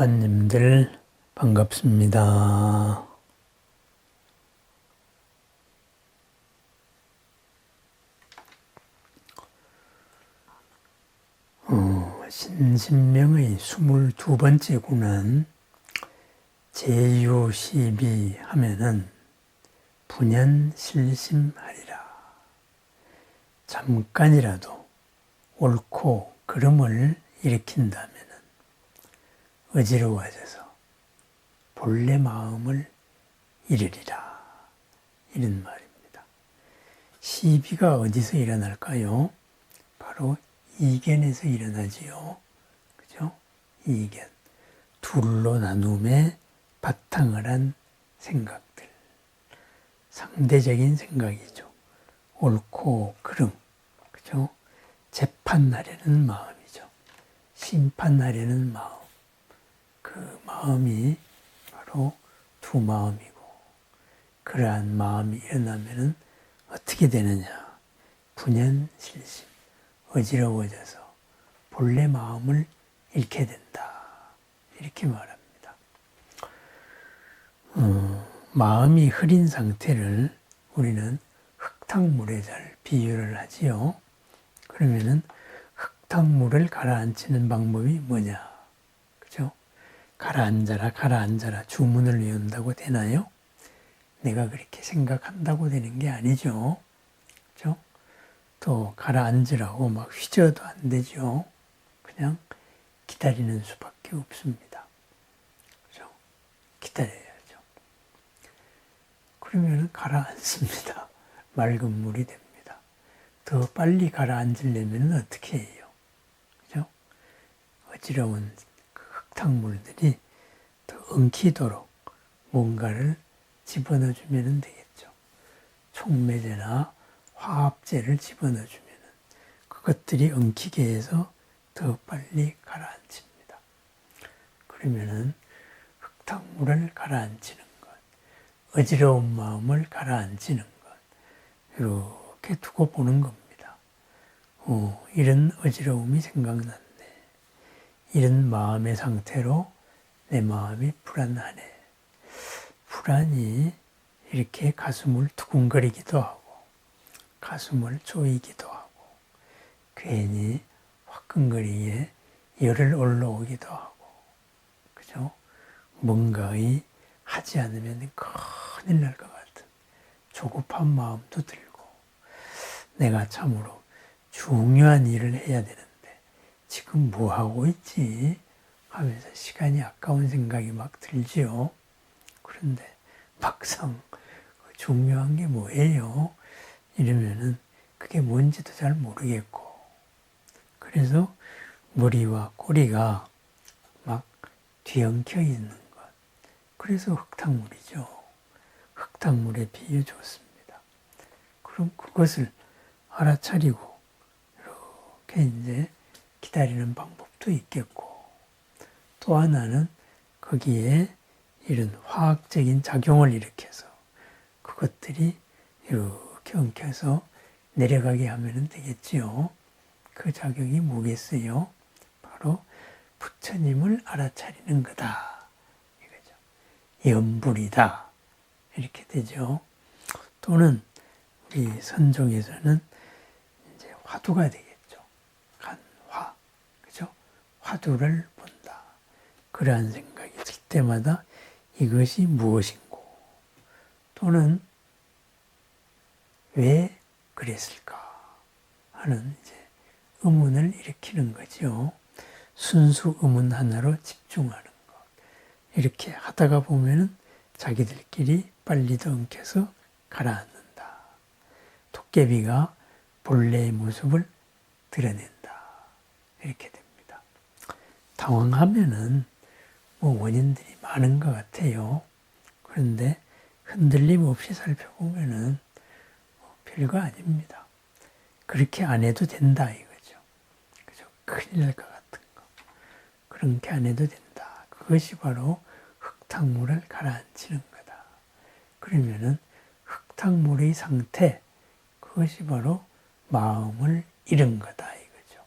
아빠님들 반갑습니다. 어, 신신명의 22번째 구는 제유시비 하면은 분연 실심하리라. 잠깐이라도 옳고 그름을 일으킨다면은 어지러워져서 본래 마음을 잃으리라. 이런 말입니다. 시비가 어디서 일어날까요? 바로 이견에서 일어나지요. 그죠? 이견. 둘로 나눔에 바탕을 한 생각들. 상대적인 생각이죠. 옳고 그름. 그죠? 재판하려는 마음이죠. 심판하려는 마음. 그 마음이 바로 두 마음이고, 그러한 마음이 일어나면은 어떻게 되느냐? 분연실심. 어지러워져서 본래 마음을 잃게 된다. 이렇게 말합니다. 어, 마음이 흐린 상태를 우리는 흙탕물에 잘 비유를 하지요. 그러면은 흙탕물을 가라앉히는 방법이 뭐냐? 가라앉아라, 가라앉아라 주문을 외운다고 되나요? 내가 그렇게 생각한다고 되는 게 아니죠. 그죠? 또 가라앉으라고 막 휘저어도 안 되죠. 그냥 기다리는 수밖에 없습니다. 그죠? 기다려야죠. 그러면 가라앉습니다. 맑은 물이 됩니다. 더 빨리 가라앉으려면 어떻게 해요? 그죠? 어지러운 그 흙탕물들이 더 엉키도록 뭔가를 집어넣어 주면 되겠죠. 촉매제나 화합제를 집어넣어 주면 그것들이 엉키게 해서 더 빨리 가라앉힙니다. 그러면은 흙탕물을 가라앉히는 것, 어지러운 마음을 가라앉히는 것, 이렇게 두고 보는 겁니다. 어, 이런 어지러움이 생각났네. 이런 마음의 상태로 내 마음이 불안하네. 불안이 이렇게 가슴을 두근거리기도 하고, 가슴을 조이기도 하고 괜히 화끈거리에 열을 올라오기도 하고 그죠? 뭔가의 하지 않으면 큰일 날 것 같은 조급한 마음도 들고 내가 참으로 중요한 일을 해야 되는데 지금 뭐 하고 있지 하면서 시간이 아까운 생각이 막 들지요. 그런데 막상 중요한 게 뭐예요? 이러면은 그게 뭔지도 잘 모르겠고 그래서 머리와 꼬리가 막 뒤엉켜 있는 것. 그래서 흙탕물이죠. 흙탕물에 비유 좋습니다. 그럼 그것을 알아차리고 이렇게 이제 기다리는 방법도 있겠고 또 하나는 거기에 이런 화학적인 작용을 일으켜서 그것들이 이렇게 엉켜서 내려가게 하면 되겠지요. 그 작용이 뭐겠어요? 바로 부처님을 알아차리는 거다. 이거죠. 연불이다. 이렇게 되죠. 또는 우리 선종에서는 이제 화두가 되겠죠. 화두를 본다. 그러한 생각이 들 때마다 이것이 무엇인고. 또는 왜 그랬을까 하는 이제 의문을 일으키는 거죠. 순수 의문 하나로 집중하는 것. 이렇게 하다가 보면은 자기들끼리 빨리 더 엉켜서 가라앉는다. 도깨비가 본래의 모습을 드러낸다. 이렇게 됩니다. 당황하면은 뭐 원인들이 많은 것 같아요. 그런데 흔들림 없이 살펴보면은 별거 아닙니다. 그렇게 안 해도 된다 이거죠. 그죠? 큰일 날 것 같은 거. 그렇게 안 해도 된다. 그것이 바로 흙탕물을 가라앉히는 거다. 그러면은 흙탕물의 상태, 그것이 바로 마음을 잃은 거다 이거죠.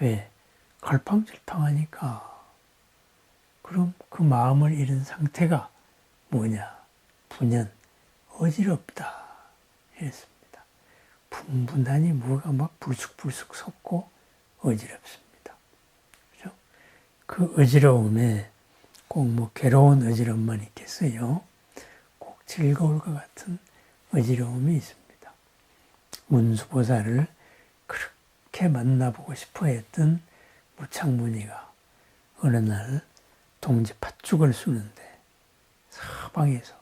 왜? 갈팡질팡하니까 그럼 그 마음을 잃은 상태가 뭐냐? 분연, 어지럽다. 이랬습니다. 분분하니 뭐가 막 불쑥불쑥 솟고 어지럽습니다. 그죠? 그 어지러움에 꼭 뭐 괴로운 어지럼만 있겠어요. 꼭 즐거울 것 같은 어지러움이 있습니다. 문수보살을 그렇게 만나보고 싶어 했던 무창문이가 어느 날 동지 팥죽을 쑤는데 사방에서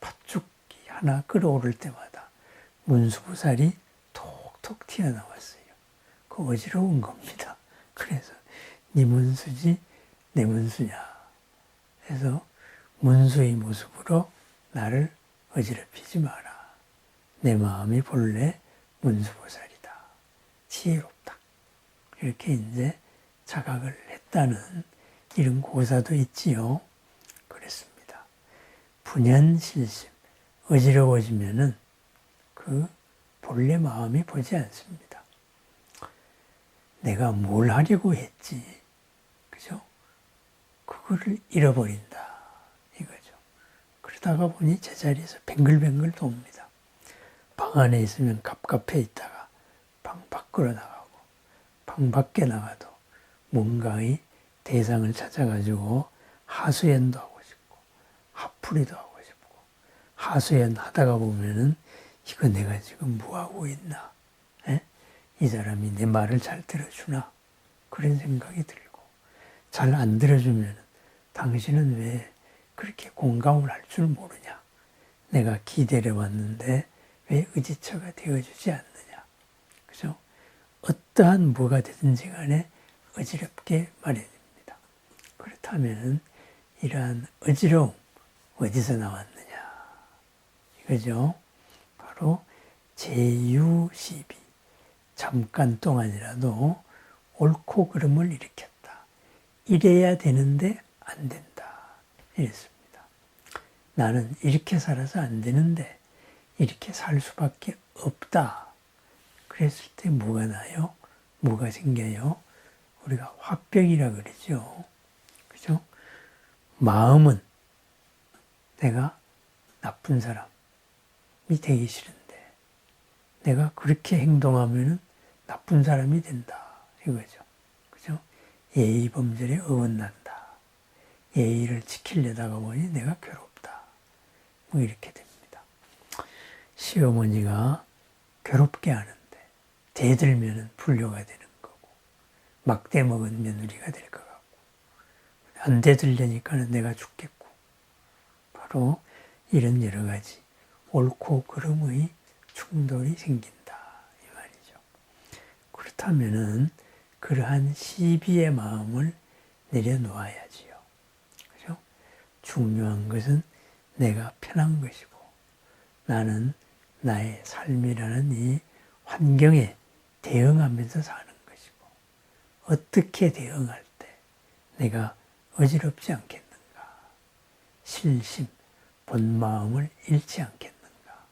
팥죽이 하나 끓어오를 때마다 문수보살이 톡톡 튀어나왔어요. 그 어지러운 겁니다. 그래서 네 문수지 내 문수냐. 해서 문수의 모습으로 나를 어지럽히지 마라. 내 마음이 본래 문수보살이다. 지혜롭다. 이렇게 이제 자각을 했다는 이런 고사도 있지요. 그랬습니다. 분연실심, 어지러워지면은 그 본래 마음이 보지 않습니다. 내가 뭘 하려고 했지. 그죠? 그거를 잃어버린다. 이거죠. 그러다가 보니 제자리에서 뱅글뱅글 돕니다. 방 안에 있으면 갑갑해 있다가 방 밖으로 나가고 방 밖에 나가도 뭔가의 대상을 찾아가지고 하수연도 하고 싶고 하풀이도 하고 싶고 하수연 하다가 보면은 이거 내가 지금 뭐 하고 있나? 에? 이 사람이 내 말을 잘 들어주나? 그런 생각이 들고 잘 안 들어주면 당신은 왜 그렇게 공감을 할 줄 모르냐? 내가 기대를 왔는데 왜 의지처가 되어주지 않느냐? 그죠? 어떠한 뭐가 되든지 간에 어지럽게 마련입니다. 그렇다면 이러한 어지러움 어디서 나왔느냐? 이거죠. 바로 제유시비 잠깐 동안이라도 옳고 그름을 일으켰다. 이래야 되는데 안 된다. 이랬습니다. 나는 이렇게 살아서 안 되는데 이렇게 살 수밖에 없다. 그랬을 때 뭐가 나요? 뭐가 생겨요? 우리가 화병이라 그러죠. 그죠? 마음은 내가 나쁜 사람이 되기 싫은데 내가 그렇게 행동하면 나쁜 사람이 된다. 이거죠. 그죠? 예의 범절에 어긋난다. 예의를 지키려다가 보니 내가 괴롭다. 뭐 이렇게 됩니다. 시어머니가 괴롭게 하는데 대들면은 불효가 거고 막대 먹은 며느리가 될 것 같고 안 대들려니까는 내가 죽겠고 바로 이런 여러 가지 옳고 그름의 충돌이 생긴다 이 말이죠. 그렇다면은 그러한 시비의 마음을 내려놓아야지요. 그죠? 중요한 것은 내가 편한 것이고 나는 나의 삶이라는 이 환경에 대응하면서 사는 어떻게 대응할 때 내가 어지럽지 않겠는가? 실심, 본 마음을 잃지 않겠는가?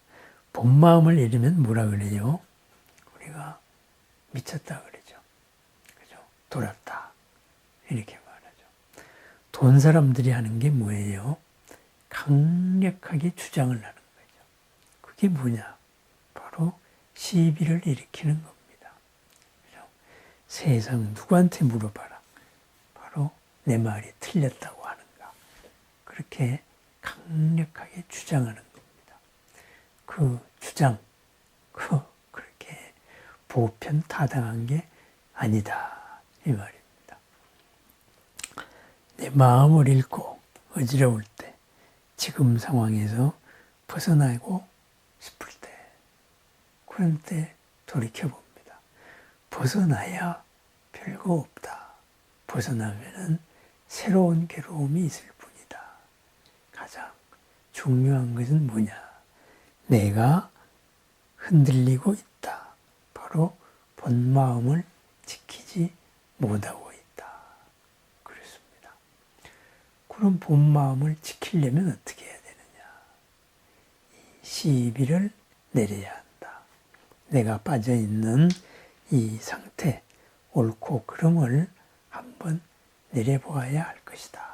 본 마음을 잃으면 뭐라 그래요? 우리가 미쳤다 그러죠. 그죠? 돌았다. 이렇게 말하죠. 돈 사람들이 하는 게 뭐예요? 강력하게 주장을 하는 거죠. 그게 뭐냐? 바로 시비를 일으키는 겁니다. 그죠? 세상 누구한테 물어봐라. 바로 내 말이 틀렸다고 하는가. 그렇게 강력하게 주장하는 겁니다. 그 주장, 그, 그렇게 보편 타당한 게 아니다. 이 말입니다. 내 마음을 읽고 어지러울 때, 지금 상황에서 벗어나고 싶을 때, 그런 때 돌이켜봅니다. 벗어나야 별거 없다. 벗어나면은 새로운 괴로움이 있을 뿐이다. 가장 중요한 것은 뭐냐? 내가 흔들리고 있다. 바로 본 마음을 지키지 못하고 있다. 그렇습니다. 그럼 본 마음을 지키려면 어떻게 해야 되느냐? 이 시비를 내려야 한다. 내가 빠져 있는 이 상태, 옳고 그름을 한번 내려보아야 할 것이다.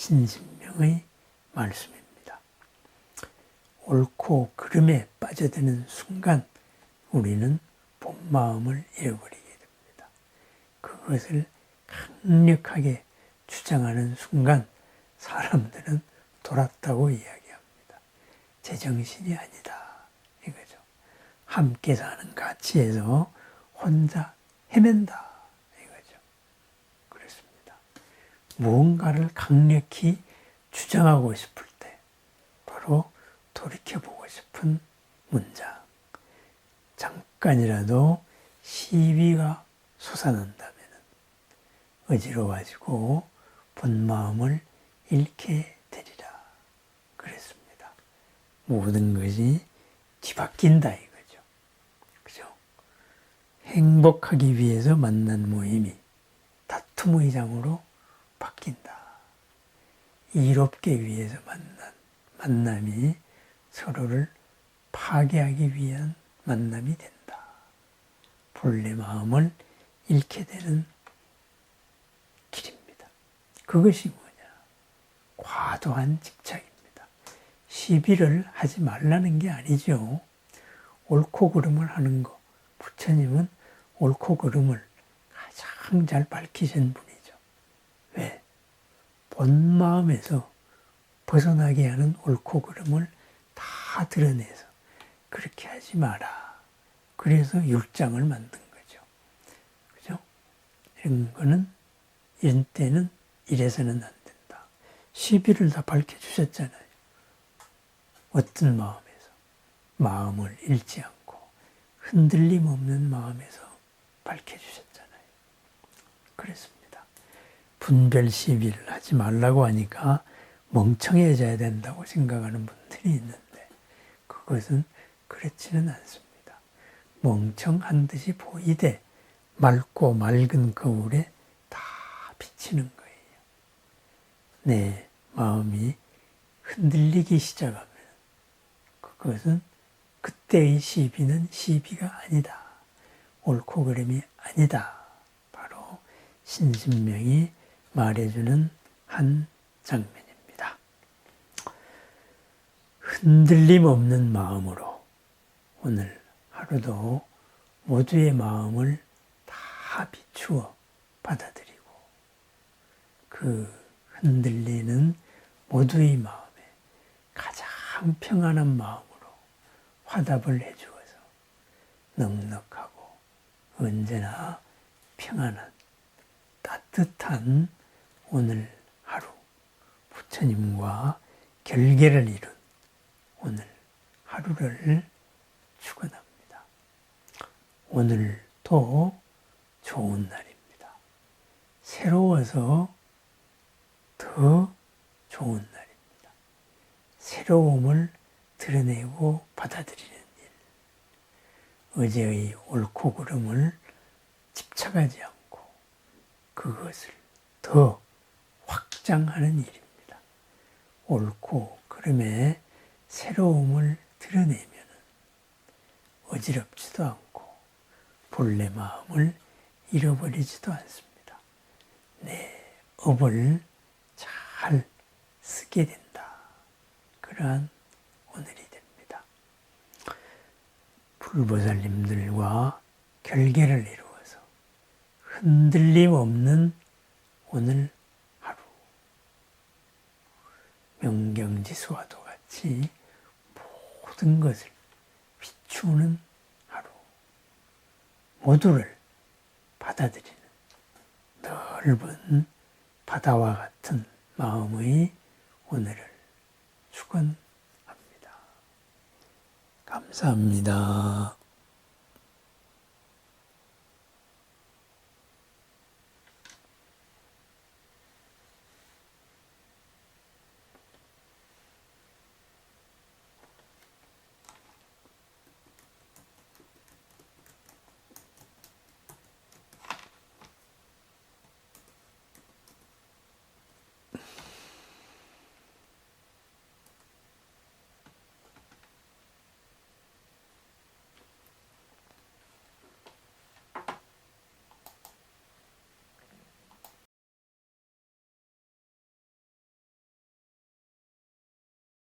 신신명의 말씀입니다. 옳고 그름에 빠져드는 순간 우리는 본 마음을 잃어버리게 됩니다. 그것을 강력하게 주장하는 순간 사람들은 돌았다고 이야기합니다. 제정신이 아니다. 함께 사는 가치에서 혼자 헤맨다. 이거죠. 그렇습니다. 무언가를 강력히 주장하고 싶을 때 바로 돌이켜보고 싶은 문장. 잠깐이라도 시비가 솟아난다면 어지러워지고 본 마음을 잃게 되리라. 그랬습니다. 모든 것이 뒤바뀐다. 그죠? 행복하기 위해서 만난 모임이 다툼 의 장으로 바뀐다. 이롭게 위해서 만난 만남이 서로를 파괴하기 위한 만남이 된다. 본래 마음을 잃게 되는 길입니다. 그것이 뭐냐? 과도한 집착입니다. 시비를 하지 말라는 게 아니죠. 옳고 그름을 하는 거. 부처님은 옳고 그름을 가장 잘 밝히신 분이죠. 왜? 본 마음에서 벗어나게 하는 옳고 그름을 다 드러내서 그렇게 하지 마라. 그래서 율장을 만든 거죠. 그죠? 이런 거는, 이런 때는 이래서는 안 된다. 시비를 다 밝혀주셨잖아요. 어떤 마음에서? 마음을 잃지 않고 흔들림 없는 마음에서 밝혀주셨잖아요. 그랬습니다. 분별 시비를 하지 말라고 하니까 멍청해져야 된다고 생각하는 분들이 있는데 그것은 그렇지는 않습니다. 멍청한 듯이 보이되 맑고 맑은 거울에 다 비치는 거예요. 내 마음이 흔들리기 시작하면 그것은 그때의 시비는 시비가 아니다. 옳고 그름이 아니다. 바로 신신명이 말해주는 한 장면입니다. 흔들림 없는 마음으로 오늘 하루도 모두의 마음을 다 비추어 받아들이고 그 흔들리는 모두의 마음에 가장 평안한 마음으로 화답을 해주어서 넉넉하고 언제나 평안한 따뜻한 오늘 하루 부처님과 결계를 이룬 오늘 하루를 축원합니다. 오늘도 좋은 날입니다. 새로워서 더 좋은 날입니다. 새로움을 드러내고 받아들이는 일. 어제의 옳고 그름을 집착하지 않고 그것을 더 확장하는 일입니다. 옳고 그름의 새로움을 드러내면 어지럽지도 않고 본래 마음을 잃어버리지도 않습니다. 내 업을 잘 쓰게 된다. 그러한 오늘이. 불보살님들과 결계를 이루어서 흔들림 없는 오늘 하루. 명경지수와도 같이 모든 것을 비추는 하루. 모두를 받아들이는 넓은 바다와 같은 마음의 오늘을 축원 합니다. 감사합니다.